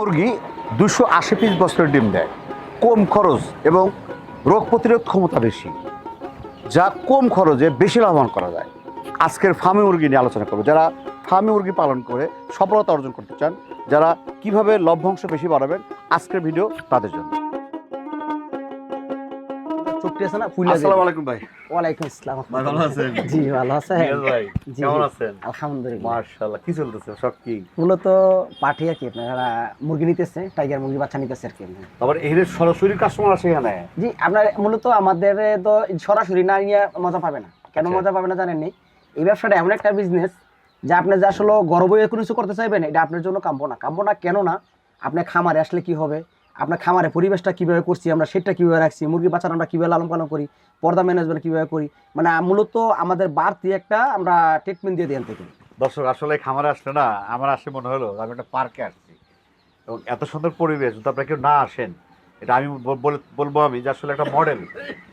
মুরগি দুশো আশি পিস বছরের ডিম দেয়। কম খরচ এবং রোগ প্রতিরোধ ক্ষমতা বেশি। যা কম খরচে বেশি লাভবান করা যায়। আজকের ফার্মি মুরগি নিয়ে আলোচনা করব। যারা ফার্মি মুরগি পালন করে সফলতা অর্জন করতে চান, যারা কীভাবে লভ্যাংশ বেশি বাড়াবেন, আজকের ভিডিও তাদের জন্য। চুক্তি আছে না? ফুলে আসসালামু আলাইকুম ভাই। ওয়ালাইকুম আসসালাম। ভাই, ভালো আছেন? জি ভালো আছে ভাই কেমন আছেন? আলহামদুলিল্লাহ। মার্শাল্লাহ কি চলতেছে? সব কি? মূলত পাঠি আর কি আপনারা মুরগি নিতেছে টাইগার মুরগি বাচ্চা নিতেছে আর কি। আবার এখানে সরাসরি কাস্টমার আসে এখানে? জি আপনার মূলত আমাদের তো সরাসরি না নিয়ে মজা পাবে না। কেন আচ্ছা। মজা পাবে না জানেননি? এই ব্যবসাটা এমন একটা বিজনেস যে আপনি যে আসলে গর্ব কোনো কিছু করতে চাইবেন এটা আপনার জন্য কাম্য না। কাম্য না কেন না? আপনি খামারে আসলে কি হবে? আপনার খামারে পরিবেশটা কীভাবে করছি, আমরা সেটা কীভাবে রাখছি, মুরগি বাচ্চা আমরা কীভাবে লালন পালন করি, পর্দা ম্যানেজমেন্ট কীভাবে করি মানে মূলত আমাদের বাড়তি একটা আমরা ট্রিটমেন্ট দিয়ে দিই থেকে। দর্শক, আসলে খামারে আসলে না, আমার আসে মনে হলো আমি একটা পার্কে আসছি। এবং এত সুন্দর পরিবেশ, যদি আপনারা কেউ না আসেন, এটা আমি বল- বল- বলব আমি যে আসলে একটা মডেল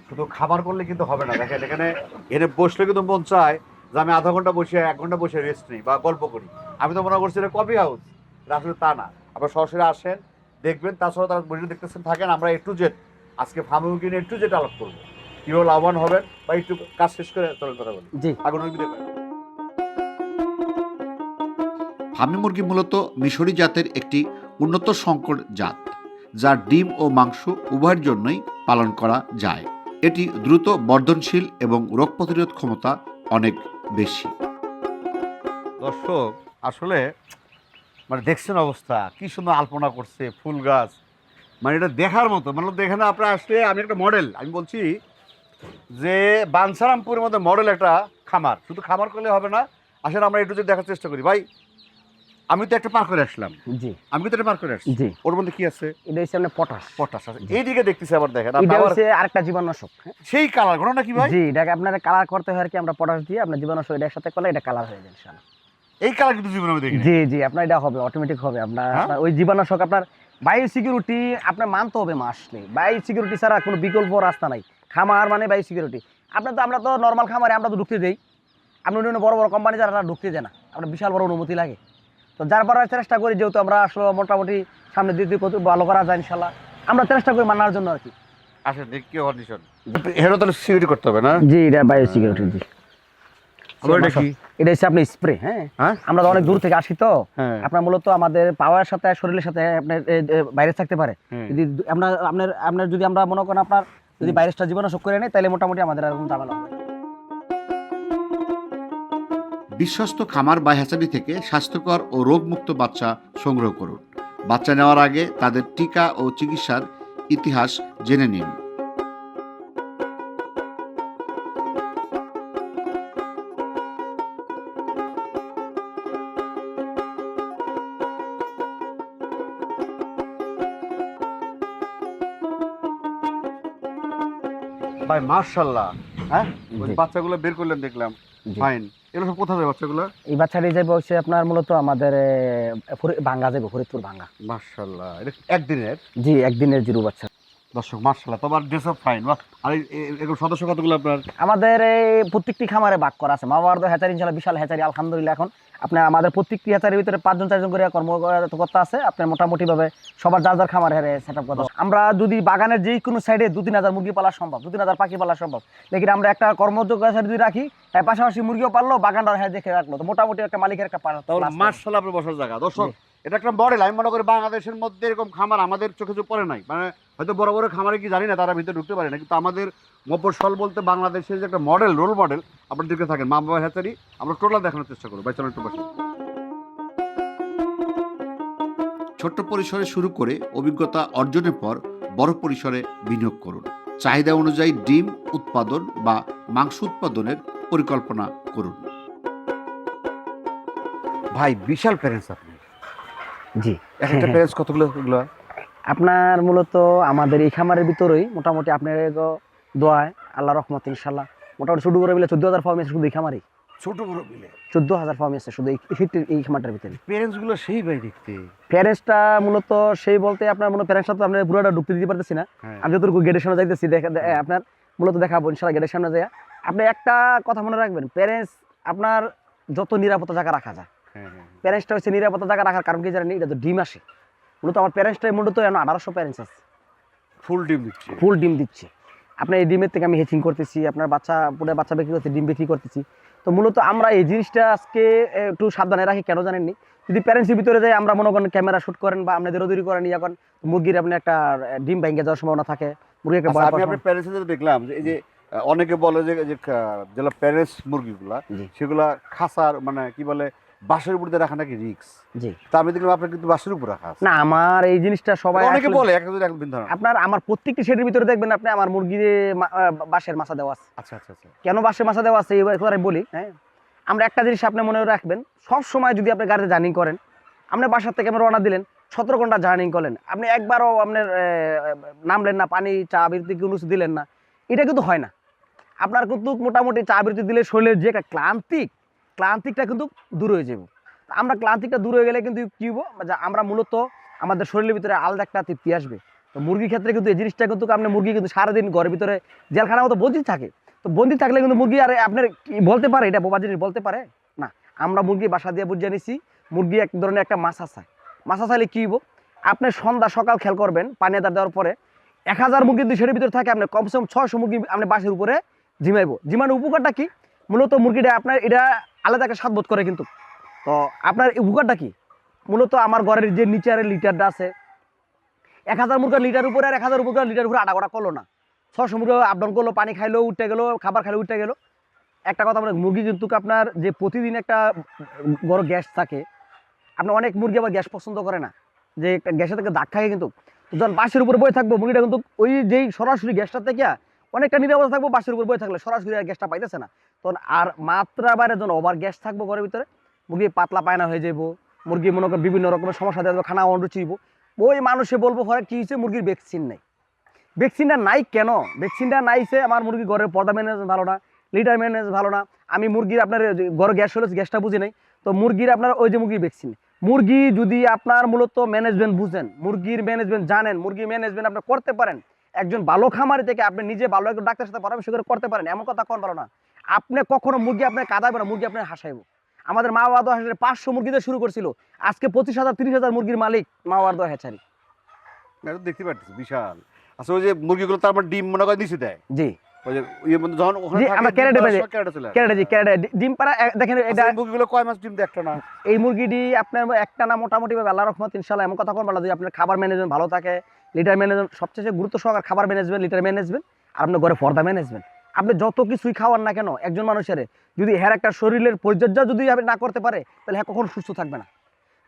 শুধু খাবার করলে কিন্তু হবে না। দেখেন, এখানে এনে বসলে কিন্তু মন চায় যে আমি আধা ঘণ্টা বসে, এক ঘণ্টা বসে রেস্ট নিই বা গল্প করি। আমি তো মনে করছি এটা কফি হাউস আসলে তা না। আপনারা সরাসরি আসেন দেখবেন তাছাড়া তারা বসে দেখতেছেন থাকেন আমরা এ টু জেড আজকে ফার্মে কিনে এ টু জেড আলাপ করব। কীভাবে লাভবান হবেন বা একটু কাজ শেষ করে চলেন কথা বলি। জি। আগুন ফার্মি মুরগি মূলত মিশরি জাতের একটি উন্নত সংকর জাত যা ডিম ও মাংস উভয়ের জন্যই পালন করা যায়। এটি দ্রুত বর্ধনশীল এবং রোগ প্রতিরোধ ক্ষমতা অনেক বেশি। দর্শক আসলে মানে দেখছেন অবস্থা কি সুন্দর আলপনা করছে ফুল গাছ। মানে এটা দেখার মতো মানে দেখে না আপনার আসলে আমি একটা মডেল আমি বলছি যে বাঞ্ছারামপুরের মধ্যে মডেল একটা খামার শুধু খামার করলে হবে না আসলে আমরা একটু যদি দেখার চেষ্টা করি। ভাই আমি তো একটা পার করে আসলাম। জি। আমি তো একটা পার করে আসছি। জি। ওর মধ্যে কি আছে? এটা হচ্ছে আপনার পটাশ পটাশ আছে। এইদিকে দেখতেছি আবার দেখেন এটা হচ্ছে আরেকটা জীবাণুনাশক হ্যাঁ? সেই কালার ঘটনা কি ভাই? জি এটাকে আপনার কালার করতে হয় আর কি আমরা পটাশ দিয়ে আপনার জীবাণুনাশক এটার সাথে করলে এটা কালার হয়ে যায় ইনশাআল্লাহ। এই কালার কিন্তু জীবনে আমি দেখি জি জি আপনার এটা হবে অটোমেটিক হবে। আপনার হ্যাঁ? ওই আপনার বায়ু সিকিউরিটি আপনার মানতে হবে মাসলে বায়ু সিকিউরিটি ছাড়া কোনো বিকল্প রাস্তা নাই। খামার মানে বায়ু সিকিউরিটি আপনার তো আমরা তো নর্মাল খামারে আমরা তো ঢুকতে দেই। আপনি অন্য বড় বড় কোম্পানি যারা ঢুকতে দেয় না। আপনার বিশাল বড় অনুমতি লাগে। তো যার পরে চেষ্টা করি যেহেতু আমরা আসলে মোটামুটি সামনে দিতে ভালো করা যায় ইনশাল্লাহ আমরা চেষ্টা করি মানার জন্য আর কি। আসেন দেখি কি কন্ডিশন হেরো তাহলে সিকিউরিটি করতে হবে না? জি এটা বায়ু সিকিউরিটি জি। এটা হচ্ছে আপনার স্প্রে হ্যাঁ? হ্যাঁ? আমরা অনেক দূর থেকে আসি তো। হ্যাঁ। আপনার মূলত আমাদের পাওয়ার সাথে শরীরের সাথে আপনার ভাইরাস থাকতে পারে। যদি দু- আপনার আপনার আপনার যদি আমরা মনে করেন আপনার যদি ভাইরাসটা জীবনাশক করে নেই তাহলে মোটামুটি আমাদের আর কোনো ঝামেলা হবে বিশ্বস্ত খামার বা হ্যাচারি থেকে স্বাস্থ্যকর ও রোগমুক্ত বাচ্চা সংগ্রহ করুন। বাচ্চা নেওয়ার আগে তাদের টিকা ও চিকিৎসার ইতিহাস জেনে নিন। মার্শাল্লাহ হ্যাঁ? ওই। বাচ্চাগুলো বের করলেন দেখলাম। ফাইন। এগুলো সব কোথায় যায় বাচ্চাগুলো? এই বাচ্চাটি যাবে হচ্ছে আপনার মূলত আমাদের বাঙ্গা ভাঙ্গা যাবে ফরিদপুর ভাঙ্গা। মার্শাল্লাহ এটা একদিনের? জি একদিনের জিরো বাচ্চা। দর্শক মার্শাল্লাহ তোমার ড্রেস অফ ফাইন আর এই- সদস্য কতগুলো আপনার? আমাদের এই প্রত্যেকটি খামারে ভাগ করা আছে। মা বাবার তো হ্যাচারি ইনশাল্লাহ বিশাল হ্যাচারি আলহামদুলিল্লাহ এখন আপনার আমাদের প্রত্যেকটি হ্যাচারির ভিতরে পাঁচজন চারজন করে কর্মকর্তা আছে। আপনার মোটামুটি ভাবে সবার যার যার খামার হেরে সেট আপ হবে। আমরা যদি বাগানের যে কোনো সাইডে দু তিন হাজার মুরগি পালা সম্ভব দু তিন হাজার পাখি পালা সম্ভব। লেকিন আমরা একটা কর্মযোগ্য সাইড যদি রাখি পাশাপাশি মুরগিও পারল বাগানটা হ্যাঁ দেখে রাখল। তো মোটামুটি একটা মালিকের একটা পালা। মার্শাল্লাহ আপনার বসার জায়গা। দর্শক এটা একটা মডেল আমি মনে করি বাংলাদেশের মধ্যে এরকম খামার আমাদের চোখে চোখ পড়ে নাই। মানে হয়তো বড় বড় খামারে কি জানি না তারা ভিতরে ঢুকতে পারে না। কিন্তু আমাদের মফস্বল বলতে বাংলাদেশের যে একটা মডেল রোল মডেল আপনার দিকে থাকেন। মা বাবা হ্যাচারি আমরা টোটাল দেখানোর চেষ্টা করব। ভাই একটু বসে ছোট্ট পরিসরে শুরু করে অভিজ্ঞতা অর্জনের পর বড় পরিসরে বিনিয়োগ করুন। চাহিদা অনুযায়ী ডিম উৎপাদন বা মাংস উৎপাদনের পরিকল্পনা করুন। ভাই বিশাল প্যারেন্টস আপনি। জি। এক একটা প্যারেন্টস কতগুলো এগুলো আপনার মূলত আমাদের এই খামারের ভিতরেই মোটামুটি আপনার দোয়ায় আল্লাহ রহমত ইনশাল্লাহ মোটামুটি শুধু করে মিলে চোদ্দ হাজার ফার্ম আছে শুধু এই খামারই। ছোট বড় মিলে? চোদ্দ হাজার ফার্ম আছে শুধু এই এই- খামারটার ভিতরে। প্যারেন্টসগুলো সেই ভাই দেখতে। প্যারেন্টসটা মূলত সেই বলতে আপনার মনে প্যারেন্টসটা তো আপনার পুরোটা ঢুকতে দিতে পারতেছি না। হ্যাঁ। আমি যতটুকু গেটের সামনে যাইতেছি দেখা আপনার মূলত দেখাবো ইনশাল্লাহ গেটের সামনে যায় আপনি একটা কথা মনে রাখবেন প্যারেন্টস আপনার যত নিরাপত্তা জায়গা রাখা যায় প্যারেন্টসটা হচ্ছে নিরাপত্তা জায়গা রাখার কারণ কি জানেন এটা তো ডিম আসে। মূলত আমার প্যারেন্টসটাই মূলত এখন আঠারোশো প্যারেন্টস আছে। ফুল ডিম দিচ্ছে। ফুল ডিম দিচ্ছে। আপনার এই ডিমের থেকে আমি হেচিং করতেছি আপনার বাচ্চা পুরো বাচ্চা বিক্রি করতে ডিম বিক্রি করতেছি। তো মূলত আমরা এই জিনিসটা আজকে একটু সাবধানে রাখি কেন জানেননি? যদি প্যারেন্টসের ভিতরে যাই আমরা মনে করেন ক্যামেরা শুট করেন বা আপনি দৌড়ি করেন ইয়া করেন মুরগির আপনি একটা ডিম ভেঙে যাওয়ার সম্ভাবনা থাকে। মুরগি একটা আচ্ছা, আমি আপনার প্যারেন্টস দেখলাম যে এই যে অনেকে বলে যে যেগুলো প্যারেন্টস মুরগিগুলা। সেগুলা খাসার মানে কি বলে বাসের উপর রাখা নাকি রিক্স? জি। তা আমি দেখলাম আপনার কিন্তু বাসের উপর রাখা আছে। না আমার এই জিনিসটা সবাই অনেকে বলে এক ভিন্ন ধারণা। আপনার আমার প্রত্যেকটি শেডের ভিতরে দেখবেন আপনি আমার মুরগির বাঁশের মাছা দেওয়া আছে। আচ্ছা আচ্ছা আচ্ছা। কেন বাঁশের মাছা দেওয়া আছে? এবার আমি বলি হ্যাঁ? আমরা একটা জিনিস আপনি মনে রাখবেন সব সময় যদি আপনি গাড়িতে জার্নি করেন আপনি বাসার থেকে আপনি রওনা দিলেন সতেরো ঘণ্টা জার্নি করলেন আপনি একবারও আপনার নামলেন না পানি চা বিরতি কোনো দিলেন না এটা কিন্তু হয় না। আপনার কিন্তু মোটামুটি চা বিরতি দিলে শরীরের যে একটা ক্লান্তিক ক্লান্তিকটা কিন্তু দূর হয়ে যাবে। আমরা ক্লান্তিকটা দূর হয়ে গেলে কিন্তু কি হব আমরা মূলত আমাদের শরীরের ভিতরে আলাদা একটা তৃপ্তি আসবে। তো মুরগির ক্ষেত্রে কিন্তু এই জিনিসটা কিন্তু আপনি মুরগি কিন্তু সারাদিন ঘরের ভিতরে জেলখানার মতো বন্দি থাকে। তো বন্দি থাকলে কিন্তু মুরগি আর আপনার বলতে পারে? এটা বোবা জিনিস বলতে পারে? না, আমরা মুরগি বাসা দিয়ে বুঝিয়ে নিছি, মুরগি এক ধরনের একটা মাছা চায়। মাছা চাইলে কী হইব? আপনি সন্ধ্যা সকাল খেয়াল করবেন পানি আদার দেওয়ার পরে এক হাজার মুরগি যদি সেটার ভিতরে থাকে আপনার কমসে কম ছয়শো মুরগি আপনি বাসের উপরে ঝিমাইব। ঝিমানোর উপকারটা কি? মূলত মুরগিটা আপনার এটা আলাদা একটা স্বাদ করে কিন্তু। তো আপনার এই উপকারটা কি? মূলত আমার ঘরের যে নিচারের লিটারটা আছে, এক হাজার মুরগার লিটার উপরে আর এক হাজার মুরগার লিটার উপরে আটা করল না। ছশো মুরগি আপ ডাউন করল, পানি খাইলো, উঠে গেলো, খাবার খাইলো, উঠে গেলো। একটা কথা মানে মুরগি কিন্তু আপনার যে প্রতিদিন একটা বড় গ্যাস থাকে আপনার অনেক মুরগি আবার গ্যাস পছন্দ করে না। যে একটা গ্যাসের থেকে দাগ খায় কিন্তু। যখন বাসের উপরে বয়ে থাকব, মুরগিটা কিন্তু ওই যেই সরাসরি গ্যাসটা থেকে অনেকটা নিরাপদে থাকব, বাসের উপর বয়ে থাকলে সরাসরি আর গ্যাসটা পাইতেছে না। তখন আর মাত্রা বাইরে যখন ওভার গ্যাস থাকব ঘরের ভিতরে, মুরগি পাতলা পায়না হয়ে যাব মুরগি মনে করেন বিভিন্ন রকমের সমস্যা দেওয়া খানা অনুচিব ওই মানুষে বলব, ঘরে কি হয়েছে? মুরগির ভ্যাকসিন নেই। ভ্যাকসিনটা নাই কেন? ভ্যাকসিনটা নাইছে আমার মুরগি ঘরের পর্দা ম্যানেজ ভালো না লিটার ম্যানেজ ভালো না। আমি মুরগির আপনার ঘরে গ্যাস হলে গ্যাসটা বুঝি নাই। তো মুরগির আপনার ওই যে মুরগির ভ্যাকসিন মুরগি যদি আপনার মূলত ম্যানেজমেন্ট বুঝেন, মুরগির ম্যানেজমেন্ট জানেন, মুরগির ম্যানেজমেন্ট আপনি করতে পারেন একজন ভালো খামারি থেকে আপনি নিজে ভালো একজন ডাক্তারের সাথে পরামর্শ করে করতে পারেন এমন কথা কোন ভালো না। আপনি কখনো মুরগি আপনার কাঁদাবে না মুরগি আপনার হাসাইব। আমাদের মা বাবা হাসারে পাঁচশো মুরগিতে শুরু করছিল আজকে পঁচিশ হাজার তিরিশ হাজার মুরগির মালিক মা বাবার দোয়া হেচারি দেখতে পাচ্ছি বিশাল। আচ্ছা ওই যে মুরগিগুলো তার মানে ডিম মনে করে নিচে দেয়? জি। এই দেয় মুরগিটি আপনার একটা না মোটামুটি ভাবে আল্লাহ রহমত ইনশাল্লাহ এমন কথা কোন বলা যদি আপনার খাবার ম্যানেজমেন্ট ভালো থাকে লিটার ম্যানেজমেন্ট সবচেয়ে গুরুত্ব সহকার খাবার ম্যানেজমেন্ট লিটার ম্যানেজমেন্ট আর আপনার ঘরে পর্দা ম্যানেজমেন্ট আপনি যত কিছুই খাওয়ার না কেন, একজন মানুষের যদি হ্যার একটা শরীরের পরিচর্যা যদি আপনি না করতে পারে, তাহলে হ্যাঁ কখনো সুস্থ থাকবে না।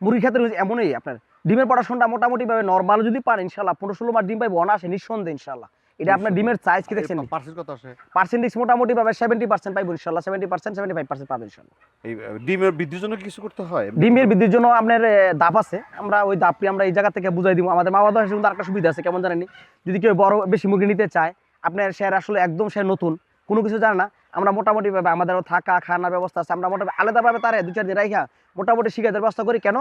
মুরগির ক্ষেত্রে এমনই আপনার, ডিমের পড়াশোনাটা মোটামুটিভাবে নর্মাল যদি পান ইনশাল্লাহ পনেরো ষোলো মাস ডিম পাইব অনাসে নিঃসন্দেহে ইনশাল্লাহ এটা আপনার ডিমের সাইজ কি দেখছেন? পার্সেন্ট কত আসে পার্সেন্টেজ মোটামুটি ভাবে সেভেন্টি পার্সেন্ট পাইবো সেভেন্টি ফাইভ পার্সেন্ট পাবেন ইনশাল্লাহ। এই ডিমের বৃদ্ধির জন্য কিছু করতে হয়? ডিমের বৃদ্ধির জন্য আপনার দাপ আছে। আমরা ওই দাপটি আমরা এই জায়গা থেকে বুঝাই দিব। আমাদের মা বাবা কিন্তু আরেকটা সুবিধা আছে কেমন জানেনি যদি কেউ বড় বেশি মুরগি নিতে চায় আপনার শেয়ার আসলে একদম সে নতুন কোনো কিছু জানে না। আমরা মোটামুটি ভাবে আমাদেরও থাকা খানার ব্যবস্থা আছে। আমরা মোটামুটি আলাদাভাবে তারা দু চার দিন রাইখা মোটামুটি শিখে দেওয়ার ব্যবস্থা করি। কেন?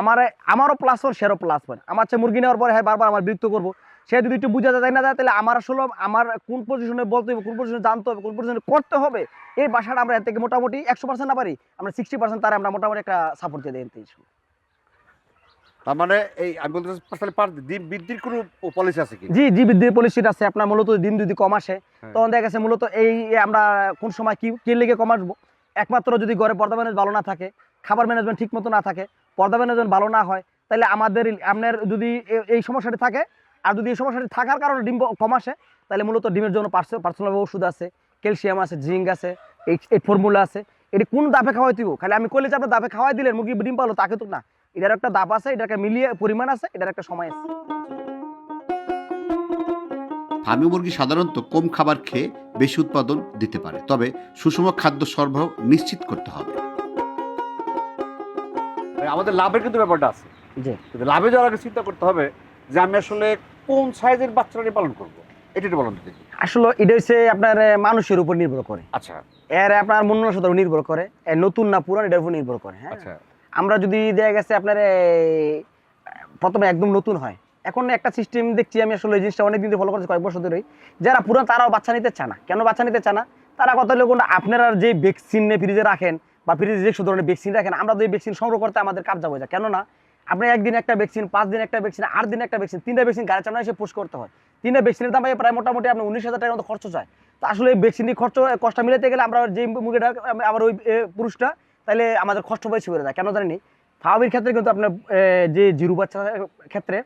আমার আমারও প্লাস ওর সেরও প্লাস পয়েন্ট আমার চেয়ে মুরগি নেওয়ার পরে হ্যাঁ বারবার আমার বিরক্ত করব। সে যদি একটু বুঝাতে যায় না যায় তাহলে আমার আসলে আমার কোন পজিশনে বলতে হবে কোন পজিশনে জানতে হবে কোন পজিশনে করতে হবে এই বাসাটা আমরা এর থেকে মোটামুটি একশো পার্সেন্ট না পারি আমরা সিক্সটি পার্সেন্ট তারা আমরা মোটামুটি একটা সাপোর্ট দিয়ে থেকে। তার মানে এই আমি বলতে চাচ্ছি, পার ডিম বৃদ্ধির কোনো পলিসি আছে কি জি জি বৃদ্ধির পলিসিটা আছে আপনার মূলত দিন যদি কম আসে হ্যাঁ। তখন দেখা গেছে মূলত এই আমরা কোন সময় কি কি লেগে কম আসব একমাত্র যদি ঘরে পর্দা ম্যানেজ ভালো না থাকে খাবার ম্যানেজমেন্ট ঠিক মতো না থাকে পর্দা ম্যানেজমেন্ট ভালো না হয় তাহলে আমাদের আপনার যদি এই সমস্যাটি থাকে আর যদি এই সমস্যাটি থাকার কারণে ডিম কম আসে তাহলে মূলত ডিমের জন্য পার্সোনাল ওষুধ আছে ক্যালসিয়াম আছে জিঙ্ক আছে এই এই ফর্মুলা আছে। এটি কোন দাপে খাওয়াই দিব? খালি আমি কইলে যে আপনার দাপে খাওয়াই দিলেন মুরগি ডিম পালো তাকে তো না। এটার একটা দাপ আছে এটার একটা মিলিয়ে পরিমাণ আছে এটার একটা সময় আছে। ফার্মি মুরগি সাধারণত কম খাবার খেয়ে বেশি উৎপাদন দিতে পারে তবে সুষম খাদ্য সরবরাহ নিশ্চিত করতে হবে। আমাদের লাভের কিন্তু ব্যাপারটা আছে। লাভে যাওয়ার আগে চিন্তা করতে হবে যে আমি আসলে কোন সাইজের বাচ্চাটা বলন করব? এটা একটু বলুন আসলে এটা হচ্ছে আপনার মানুষের উপর নির্ভর করে। আচ্ছা। এর আপনার মনোনসার উপর নির্ভর করে এর নতুন না পুরান এটার উপর নির্ভর করে হ্যাঁ? আচ্ছা। আমরা যদি দেখা গেছে আপনার প্রথমে একদম নতুন হয়। এখন একটা সিস্টেম দেখছি আমি আসলে এই জিনিসটা অনেকদিন ফলো করছি কয়েক বছর ধরেই। যারা পুরান তারাও বাচ্চা নিতে চায় না। কেন বাচ্চা নিতে চায় না? তারা কত লোক আপনারা যে ভ্যাকসিন নিয়ে ফ্রিজে রাখেন বা ফ্রিজে যে ধরনের ভ্যাকসিন রাখেন আমরা তো এই ভ্যাকসিন সংগ্রহ করতে আমাদের কাজ যাব। কেননা আপনি একদিন একটা ভ্যাকসিন পাঁচ দিন একটা ভ্যাকসিন আট দিন একটা ভ্যাকসিন তিনটা ভ্যাকসিন গাড়ি চালানো এসে পুশ করতে হয়। তিনটা ভ্যাকসিনের দাম প্রায় মোটামুটি আপনার উনিশ হাজার টাকার মতো খরচ যায় তো আসলে এই ভ্যাকসিনটি খরচ কষ্ট মিলাতে গেলে আমরা যে মুরগিটা, আবার ওই পুরুষটা, তাহলে আমাদের কষ্ট বেশি বেড়ে যায়। কেন জানি ফার্মির ক্ষেত্রে কিন্তু আপনার যে জিরু বাচ্চার ক্ষেত্রে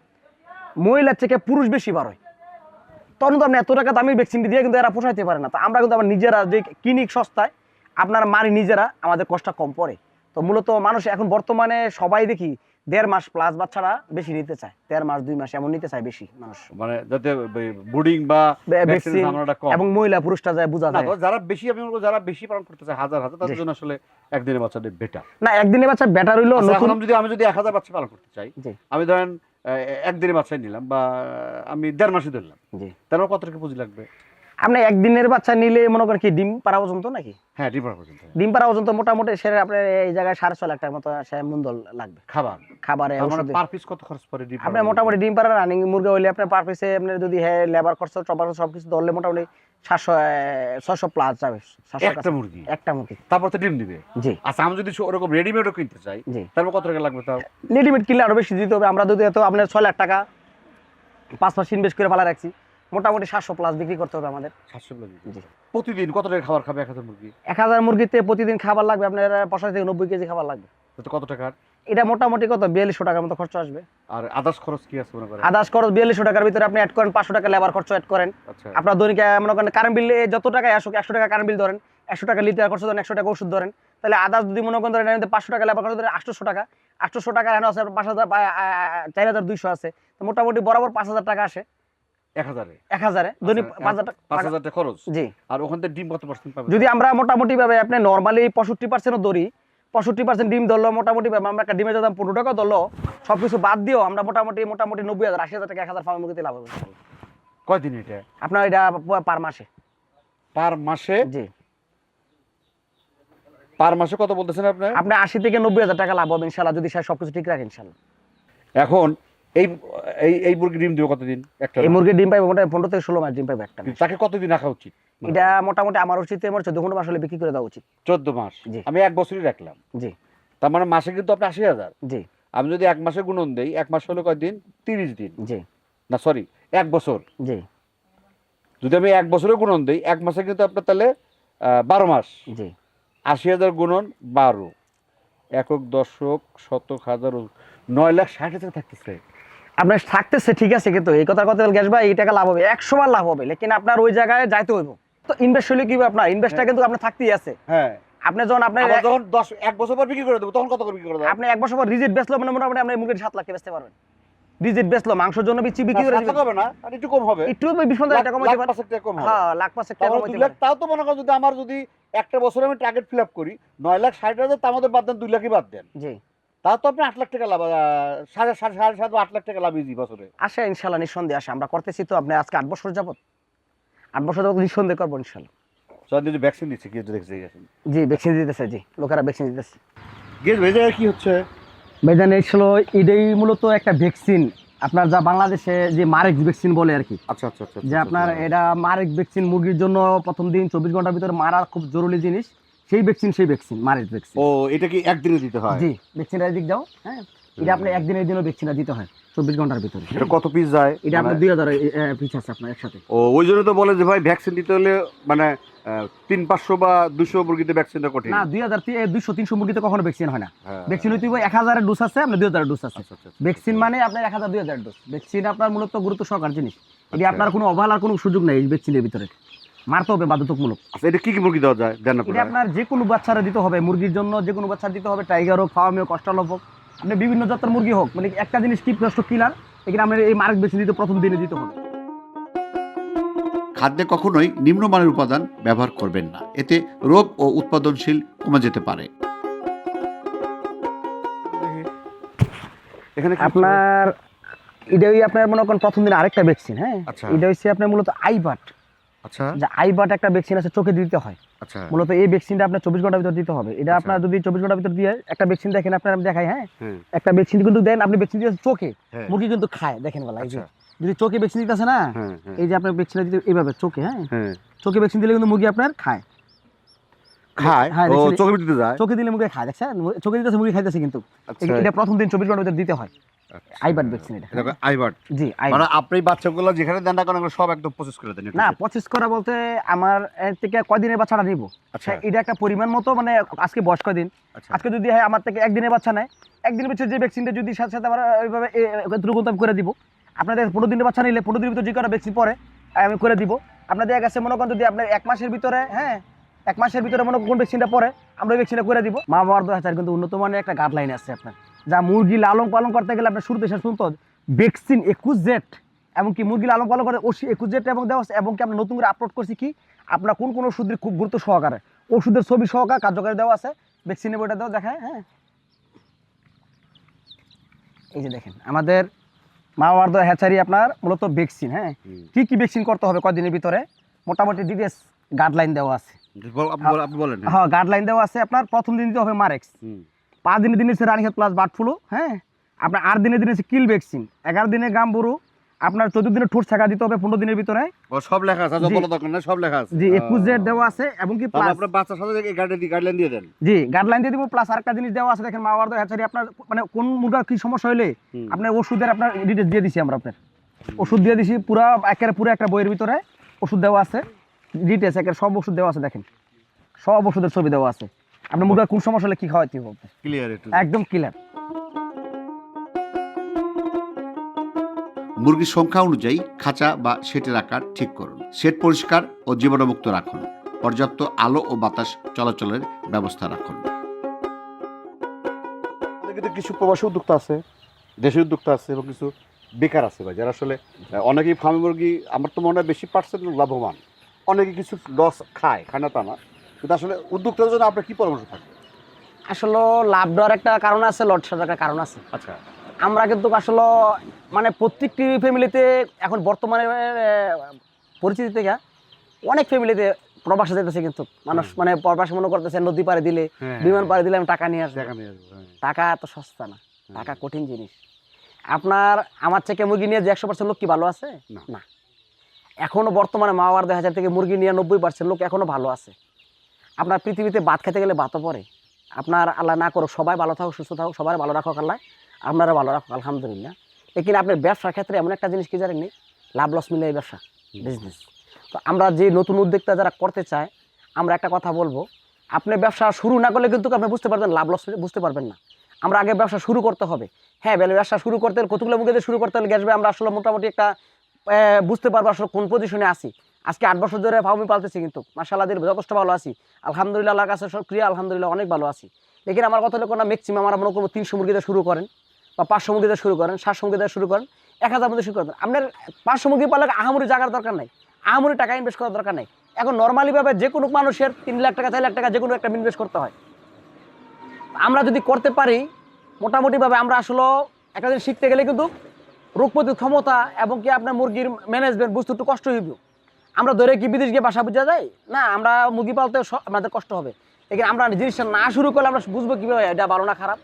মহিলার থেকে পুরুষ বেশি বার হয়। তখন তো আপনি এত টাকা দামি ভ্যাকসিনটি দিয়ে কিন্তু এরা পোষাইতে পারে না। তো আমরা কিন্তু আমার নিজেরা যে ক্লিনিক সস্তায়, আপনার মারি নিজেরা আমাদের কষ্ট কম পড়ে। তো মূলত মানুষ এখন বর্তমানে সবাই দেখি দেড় মাস প্লাস বাচ্চারা বেশি নিতে চায়। দেড় মাস দুই মাস এমন নিতে চায় বেশি মানুষ। মানে যাতে বুডিং বা এবং মহিলা পুরুষটা যায় বোঝা যায়। যারা বেশি আমি বলব যারা বেশি পালন করতে চায় হাজার হাজার তাদের জন্য আসলে একদিনের বাচ্চাদের বেটার না একদিনে বাচ্চা বেটার হইল নতুন এখন আমি যদি আমি যদি এক হাজার বাচ্চা পালন করতে চাই আমি ধরেন একদিনের বাচ্চাই নিলাম বা আমি দেড় মাসে ধরলাম জি। তার কত টাকা পুঁজি লাগবে? আপনি একদিনের বাচ্চা নিলে মনে করেন কি ডিম পাড়া পর্যন্ত নাকি? হ্যাঁ ডিপার পর্যন্ত। ডিম পাড়া পর্যন্ত মোটামুটি সেরে আপনার এই জায়গায় সাড়ে ছয় লাখ টাকার মতো মূলধন লাগবে। খাবার। খাবারে মানে পার পিস কত খরচ পড়ে ডিম আপনার মোটামুটি ডিম পাড়া রানিং মুরগি হইলে আপনার পার পিসে আপনার যদি হ্যাঁ লেবার খরচ টপার সব কিছু ধরলে মোটামুটি সাতশো ছশো প্লাস যাবে একটা মুরগি? একটা মুরগি। তারপর তো ডিম দিবে? জি। আচ্ছা আমি যদি ওরকম রেডিমেডও কিনতে চাই জি। তারপর কত টাকা লাগবে তাও? রেডিমেড কিনলে আরও বেশি দিতে হবে। আমরা যদি এত আপনার ছয় লাখ টাকা পাঁচ মাস ইনভেস্ট করে ফেলা রাখছি। মোটামুটি সাতশো প্লাস বিক্রি করতে হবে আমাদের। সাতশো লাগবে জি। প্রতিদিন কত টাকা খাবার খাবে এক হাজার মুরগি? এক হাজার মুরগিতে প্রতিদিন খাবার লাগবে আপনার পঁচাশি থেকে নব্বই কেজি খাবার লাগবে। কত টাকার? এটা মোটামুটি কত? বিয়াল্লিশশো টাকার মতো খরচ আসবে। আর আদার্স খরচ কি আছে মনে করেন? আদার্স খরচ বিয়াল্লিশশো টাকার ভিতরে আপনি অ্যাড করেন পাঁচশো টাকা লেবার খরচ অ্যাড করেন। আচ্ছা। আপনার দৈনিক মনে করেন কারেন্ট বিল যত টাকায় আসুক একশো টাকা কারেন্ট বিল ধরেন একশো টাকা লিটার খরচ ধরেন একশো টাকা ওষুধ ধরেন তাহলে আদার্স যদি মনে করেন ধরেন পাঁচশো টাকা লেবার খরচ ধরেন আটশোশো টাকা। আটশোশো টাকা এখানে আছে পাঁচ হাজার চার হাজার দুইশো আছে। তো মোটামুটি বরাবর পাঁচ হাজার টাকা আসে। এক হাজারে। এক হাজারে? দৈনিক আচ্ছা, পাঁচ হাজার পাঁচ হাজার টাকা খরচ। জি। আর ওখান থেকে ডিম কত পার্সেন্ট পাবে? যদি আমরা মোটামুটি ভাবে আপনি নর্মালি পঁয়ষট্টি পার্সেন্টও ধরি পঁয়ষট্টি পার্সেন্ট ডিম ধরলো মোটামুটি আমরা একটা ডিমের দাম পনেরো টাকা ধরলো সব কিছু বাদ দিয়েও আমরা মোটামুটি মোটামুটি নব্বই হাজার আশি হাজার টাকা এক হাজার ফার্মের মুরগিতে লাভ হবে। কয়দিন এটা? আপনার এটা পার মাসে। পার মাসে? জি। পার মাসে কত বলতেছেন আপনার আপনি আশি থেকে নব্বই হাজার টাকা লাভ হবে ইনশাল্লাহ যদি সবকিছু ঠিক রাখে ইনশাল্লাহ। এখন এই এই এই মুরগি ডিম দেবে কতদিন? একটা এই মুরগির ডিম পাইবে মোটামুটি পনেরো থেকে ষোলো মাস ডিম পাইবে একটা তাকে কতদিন রাখা উচিত? এটা মোটামুটি আমার উচিত আমার চোদ্দ পনেরো মাস হলে বিক্রি করে দেওয়া উচিত। চোদ্দ মাস? জি। আমি এক বছরই রাখলাম। জি। তার মানে মাসে কিন্তু আপনি আশি হাজার। জি। আমি যদি এক মাসে গুণন দেই এক মাস হলো কয়দিন? তিরিশ দিন। জি। না সরি এক বছর। জি। যদি আমি এক বছরে গুণন দিই এক মাসে কিন্তু আপনার তাহলে বারো মাস। জি। আশি হাজার গুণন বারো। একক দশক শতক হাজার নয় লাখ ষাট হাজার থাকতেছে। আপনার থাকতেছে ঠিক আছে কিন্তু এই কথার কথা গ্যাস ভাই এই টাকা লাভ হবে একশো বার লাভ হবে লেকিন আপনার ওই জায়গায় যাইতে হইব। তো ইনভেস্ট হলে কি আপনার? ইনভেস্টটা কিন্তু আপনার থাকতেই আছে। হ্যাঁ। আপনি যখন আপনার যখন দশ এক বছর পর বিক্রি করে দেবো তখন কত করে বিক্রি করে দেবো? আপনি এক বছর পর রিজিট বেচলো মানে মোটামুটি আপনি মুরগির সাত লাখে বেচতে পারবেন। রিজিট বেচলো মাংসের জন্য বিচি বিক্রি করে দিবেন। হবে না আর একটু কম হবে। একটু বিশ পঞ্চাশ টাকা কমাইতে লাখ পারেন টাকা কম হবে। হ্যাঁ লাখ টাকা কমাইতে তাও তো মনে করেন যদি আমার যদি একটা বছরে আমি টার্গেট ফিল আপ করি নয় লাখ ষাট হাজার তার মধ্যে বাদ দেন দুই লাখই বাদ দেন। জি। তাও তো আপনি আট লাখ টাকা লাভ সাড়ে সাড়ে সাড়ে সাত আট লাখ টাকা লাভ ইজি বছরে। আসে ইনশাল্লাহ নিঃসন্দেহে আসে। আমরা করতেছি তো আপনি আজকে আট বছর যাবত আট বছর যাবত নিঃসন্দেহে করব ইনশাল্লাহ। যদি ভ্যাকসিন দিচ্ছে কি দেখছে জি ভ্যাকসিন দিতেছে জি। লোকেরা ভ্যাকসিন দিতেছে। ভেজে কি হচ্ছে? এই ছিল এটাই মূলত একটা ভ্যাকসিন আপনার যা বাংলাদেশে যে মারেক্স ভ্যাকসিন বলে আর কি। আচ্ছা আচ্ছা আচ্ছা যে আপনার এটা মারেক ভ্যাকসিন মুরগির জন্য প্রথম দিন চব্বিশ ঘণ্টার ভিতরে মারা খুব জরুরি জিনিস। সেই ভ্যাকসিন সেই ভ্যাকসিন মারেক ভ্যাকসিন ও এটা কি একদিনে দিতে হয়? জি ভ্যাকসিনটা দিক যাও হ্যাঁ। এটা আপনি একদিনের দিনও ভ্যাকসিনটা দিতে হয় চব্বিশ ঘণ্টার ভিতরে। এটা কত পিস যায়? এটা আপনার মানে- দুই হাজার পিস আছে আপনার একসাথে। ও ওই জন্য তো বলে যে ভাই ভ্যাকসিন দিতে হলে মানে তিন পাঁচশো বা দুশো মুরগিতে ভ্যাকসিনটা কঠিন। না দুই হাজার দুইশো তিনশো মুরগিতে কখনো ভ্যাকসিন হয় না। ভ্যাকসিন হইতে এক হাজারের ডোজ আছে আপনার দুই হাজার ডোজ আছে। আচ্ছা, আচ্ছা, আচ্ছা। ভ্যাকসিন মানে আপনার এক হাজার দুই হাজার ডোজ ভ্যাকসিন আপনার মূলত গুরুত্ব সহকার জিনিস। এটি আচ্ছা। আপনার কোনো অভাল আর কোনো সুযোগ নেই ভ্যাকসিনের ভিতরে। মারতে হবে বাধ্যতামূলক। আচ্ছা এটা কি কি মুরগি দেওয়া যায়? দেন এটা আপনার যে কোনো বাচ্চারা দিতে হবে মুরগির জন্য যে কোনো বাচ্চা দিতে হবে টাইগার হোক ফার্মে হোক অস্ট্রালপ হোক আপনি বিভিন্ন জাতের মুরগি হোক মানে একটা জিনিস কিলার এখানে আপনার এই মার্ক বেশি দিতে প্রথম দিনে দিতে হবে। খাদ্যে কখনোই নিম্নমানের উপাদান ব্যবহার করবেন না। এতে রোগ ও উৎপাদনশীল কমে যেতে পারে। এখানে আপনার এটা ওই আপনার মনে করেন প্রথম দিন আরেকটা ভ্যাকসিন হ্যাঁ? আচ্ছা। এটা হচ্ছে আপনার মূলত আইবাট আচ্ছা। যে আইবাট একটা ভ্যাকসিন আছে চোখে দিতে হয়। আচ্ছা। মূলত এই ভ্যাকসিনটা আপনার চব্বিশ ঘণ্টার ভিতর দিতে হবে। এটা আচ্ছা। আপনার যদি চব্বিশ ঘণ্টার ভিতর দিয়ে একটা ভ্যাকসিন দেখেন আপনার আমি দেখাই হ্যাঁ? একটা ভ্যাকসিন কিন্তু দেন আপনি ভ্যাকসিন দিয়ে চোখে। হ্যাঁ। মুরগি কিন্তু খায় দেখেন বলা এই যে। আচ্ছা। যদি চোখে ভ্যাকসিন দিতেছে না এই যে আপনার ভ্যাকসিন দিতে এইভাবে চোখে হ্যাঁ? চোখে ভ্যাকসিন দিলে কিন্তু মুরগি আপনার খায়। খায়? হ্যাঁ, ও দেখছি। চোখের যায়? চোখে দিলে মুখে খায় দেখছেন? চোখে দিতেছে মুখে খাইতেছে কিন্তু। এটা প্রথম দিন চব্বিশ ঘণ্টার ভিতরে দিতে হয়। আইবার্ড ভ্যাকসিন এটা আইবার্ড জি মানে আপনি বাচ্চাগুলো যেখানে দেন না কেন সব একদম প্রসেস করে দেন না পঁচিশ করা বলতে আমার থেকে কয়দিনের বাচ্চাটা নিব? আচ্ছা। এটা একটা পরিমাণ মতো মানে আজকে বয়স কয়দিন? আচ্ছা। আজকে যদি হয় আমার থেকে একদিনের বাচ্চা নেয় একদিনের যে ভ্যাকসিনটা যদি সাথে সাথে আমরা ওইভাবে করে দিব আপনাদের পনেরো দিনের বাচ্চা নিলে পনেরো দিনের ভিতরে যে কটা ভ্যাকসিন পরে আমি করে দিব। আপনাদের কাছে মনে করেন যদি আপনার এক মাসের ভিতরে হ্যাঁ এক মাসের ভিতরে মনে করেন কোন ভ্যাকসিনটা পরে আমরা ওই ভ্যাকসিনটা করে দিব। মা বাবার হাজার কিন্তু উন্নত মানের একটা গাইডলাইন আছে আপনার। যা মুরগি লালন পালন করতে গেলে আপনার শুরুতে শেষ পর্যন্ত ভ্যাকসিন একুশ জেট এমনকি মুরগি লালন পালন করে ওষুধ একুশ জেট এবং দেওয়া আছে এবং কি আমরা নতুন করে আপলোড করছি কি? আপনার কোন কোন ওষুধের খুব গুরুত্ব সহকারে? ওষুধের ছবি সহকারে কার্যকারী দেওয়া আছে ভ্যাকসিনের বইটা দেওয়া দেখায় হ্যাঁ? এই যে দেখেন আমাদের মা বাবার হ্যাচারি আপনার মূলত ভ্যাকসিন হ্যাঁ? কি কি ভ্যাকসিন করতে হবে কদিনের ভিতরে? মোটামুটি ডিটেলস গাইডলাইন দেওয়া আছে। হ্যাঁ। গাইডলাইন দেওয়া আছে আপনার প্রথম দিন দিতে হবে মারেক্স। পাঁচ দিনে দিনে হচ্ছে রানীক্ষেত প্লাস বার্ড ফ্লু হ্যাঁ? আপনার আট দিনে দিনে হচ্ছে কিল ভ্যাকসিন এগারো দিনে গাম্বুরু আপনার চোদ্দ দিনে ঠোঁট ছাকা দিতে হবে পনেরো দিনের ভিতরে। ও সব লেখা আছে দরকার না সব লেখা আছে। জি একুশ জেড দেওয়া আছে এবং কি প্লাস আপনার বাচ্চার সাথে গাইডলাইন দিয়ে দেন। জি গাইডলাইন দিয়ে দিব প্লাস আরেকটা জিনিস দেওয়া আছে দেখেন মা বাবার হ্যাচারি আপনার মানে কোন মুরগার কি সমস্যা হলে আপনার ওষুধের আপনার ডিটেলস দিয়ে দিছি আমরা আপনার। ওষুধ দিয়ে দিছি পুরা একেবারে পুরো একটা বইয়ের ভিতরে ওষুধ দেওয়া আছে ডিটেলস একের সব ওষুধ দেওয়া আছে দেখেন। সব ওষুধের ছবি দেওয়া আছে। আপনার মুরগার কোন সমস্যা হলে কি খাওয়াইতে হবে? ক্লিয়ার একটু। একদম ক্লিয়ার মুরগির সংখ্যা অনুযায়ী খাঁচা বা শেটের আকার ঠিক করুন। শেড পরিষ্কার ও জীবাণুমুক্ত রাখুন। পর্যাপ্ত আলো ও বাতাস চলাচলের ব্যবস্থা রাখুন। কিন্তু কিছু প্রবাসী উদ্যোক্তা আছে দেশের উদ্যোক্তা আছে এবং কিছু বেকার আছে ভাই যারা আসলে অনেকেই ফার্মি মুরগি আমার তো মনে হয় বেশি পার্সেন্ট লাভবান। অনেকে কিছু লস খায় খায় না তা না। কিন্তু আসলে উদ্যোক্তার জন্য আপনার কি পরামর্শ থাকে আসলে লাভ দেওয়ার একটা কারণ আছে লট সাজার একটা কারণ আছে। আচ্ছা। আমরা কিন্তু আসলে মানে প্রত্যেকটি ফ্যামিলিতে এখন বর্তমানে আহ, পরিচিতি থেকে অনেক ফ্যামিলিতে প্রবাসে যেতেছে কিন্তু। মানুষ মানে প্রবাসে মনে করতেছে নদী পাড়ে দিলে হ্যাঁ, বিমান পাড়ে দিলে আমি টাকা নিয়ে আসব। দেখা হ্যাঁ। টাকা এত সস্তা না টাকা কঠিন জিনিস। আপনার আমার থেকে মুরগি নিয়ে যে একশো পার্সেন্ট লোক কি ভালো আছে? না। এখনও বর্তমানে মা বাবার দেড় হাজার থেকে মুরগি নিয়ে নব্বই পার্সেন্ট লোক এখনও ভালো আছে। আপনার পৃথিবীতে ভাত খেতে গেলে ভাতও পড়ে। আপনার আল্লাহ না করো সবাই ভালো থাকুক, সুস্থ থাকুক, সবাই ভালো রাখো আল্লাহ, আপনারা ভালো রাখো আলহামদুলিল্লাহ। লেকিন আপনার ব্যবসার ক্ষেত্রে এমন একটা জিনিস কি জানেননি লাভ লস মিলে ব্যবসা বিজনেস তো আমরা যে নতুন উদ্যোক্তা যারা করতে চায়, আমরা একটা কথা বলব, আপনি ব্যবসা শুরু না করলে কিন্তু আপনি বুঝতে পারবেন, লাভ লস বুঝতে পারবেন না। আমরা আগে ব্যবসা শুরু করতে হবে। হ্যাঁ ব্যবসা শুরু করতে হলে কতগুলো মুখে শুরু করতে হলে গ্যাসবে আমরা আসলে মোটামুটি একটা বুঝতে পারব আসলে কোন পজিশনে আছি। আজকে আট বছর ধরে ফার্মি পালতেছি কিন্তু মার্শাল্লাহ দিন যথেষ্ট ভালো আছি। আলহামদুলিল্লাহ, আল্লাহর কাছে সব ক্রিয়া আলহামদুলিল্লাহ অনেক ভালো আছি। লেকিন আমার কথা হলো ম্যাক্সিমাম আমরা মনে করব তিনশো মুরগিতে শুরু করেন, বা পাঁচশো মুরগিতে শুরু করেন, সাতশো মুরগিতে শুরু করেন, এক হাজার মধ্যে শুরু করেন। আপনার পাঁচশো মুরগি পালে আহামরি জায়গার দরকার নাই, আহামরি টাকা ইনভেস্ট করার দরকার নাই। এখন নর্মালিভাবে যে কোনো মানুষের তিন লাখ টাকা, চার লাখ টাকা যে কোনো একটা ইনভেস্ট করতে হয়। আমরা যদি করতে পারি মোটামুটিভাবে আমরা আসলে একটা দিন শিখতে গেলে কিন্তু রোগ প্রতিরোধ ক্ষমতা এবং কি আপনার মুরগির ম্যানেজমেন্ট বুঝতে একটু কষ্ট হইব। আমরা ধরে কি বিদেশ গিয়ে বাসা বুঝা যায়? না আমরা মুরগি পালতে আমাদের কষ্ট হবে। এখানে আমরা জিনিসটা না শুরু করলে আমরা বুঝব কীভাবে এটা ভালো না খারাপ।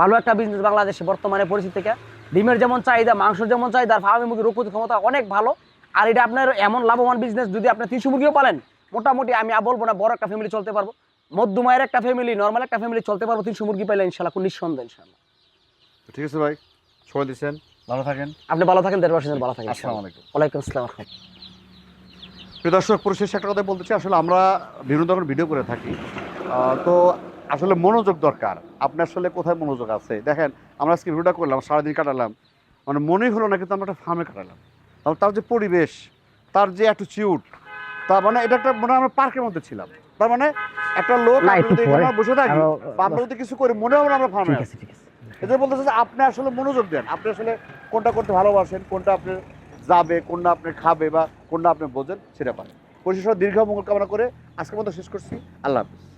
ভালো একটা বিজনেস বাংলাদেশে বর্তমানে পরিস্থিতি থেকে ডিমের যেমন চাহিদা মাংসের যেমন চাহিদা আর ফার্মি মুরগির রোগ ক্ষমতা অনেক ভালো। আর এটা আপনার এমন লাভবান বিজনেস যদি আপনি তিনশো মুরগিও পালেন মোটামুটি আমি আর বলব না বড় একটা ফ্যামিলি চলতে পারব। মধ্যমায়ের একটা ফ্যামিলি নর্মাল একটা ফ্যামিলি চলতে পারব তিনশো মুরগি পাইলে ইনশাল্লাহ কোন নিঃসন্দেহ ইনশাল্লাহ। ঠিক আছে ভাই সময় দিচ্ছেন ভালো থাকেন। আপনি ভালো থাকেন দেড় বছর ভালো থাকেন আসসালামু আলাইকুম। ওয়ালাইকুম আসসালাম। প্রিয় দর্শক পরিশেষে একটা কথা বলতে চাই। আসলে আমরা বিভিন্ন ধরনের ভিডিও করে থাকি। তো আসলে মনোযোগ দরকার। আপনার আসলে কোথায় মনোযোগ আছে? দেখেন আমরা আজকে ভিডিওটা করলাম সারাদিন কাটালাম। মানে মনেই হলো না কিন্তু আমরা একটা ফার্মে কাটালাম। তাহলে তার যে পরিবেশ তার যে অ্যাটিচিউড তার মানে এটা একটা মনে আমরা পার্কের মধ্যে ছিলাম। তার মানে একটা লোক বসে থাকি আমরা যদি কিছু করি মনে হবে না আমরা ফার্মে আছি। বলতেছে যে আপনি আসলে মনোযোগ দেন। আপনি আসলে কোনটা করতে ভালোবাসেন কোনটা আপনি যাবে, কোনটা আপনি খাবে বা কোনটা আপনি বোঝেন, সেটা পারেন। পরিশেষে দীর্ঘ মঙ্গল কামনা করে আজকের মতো শেষ করছি। আল্লাহ হাফিজ।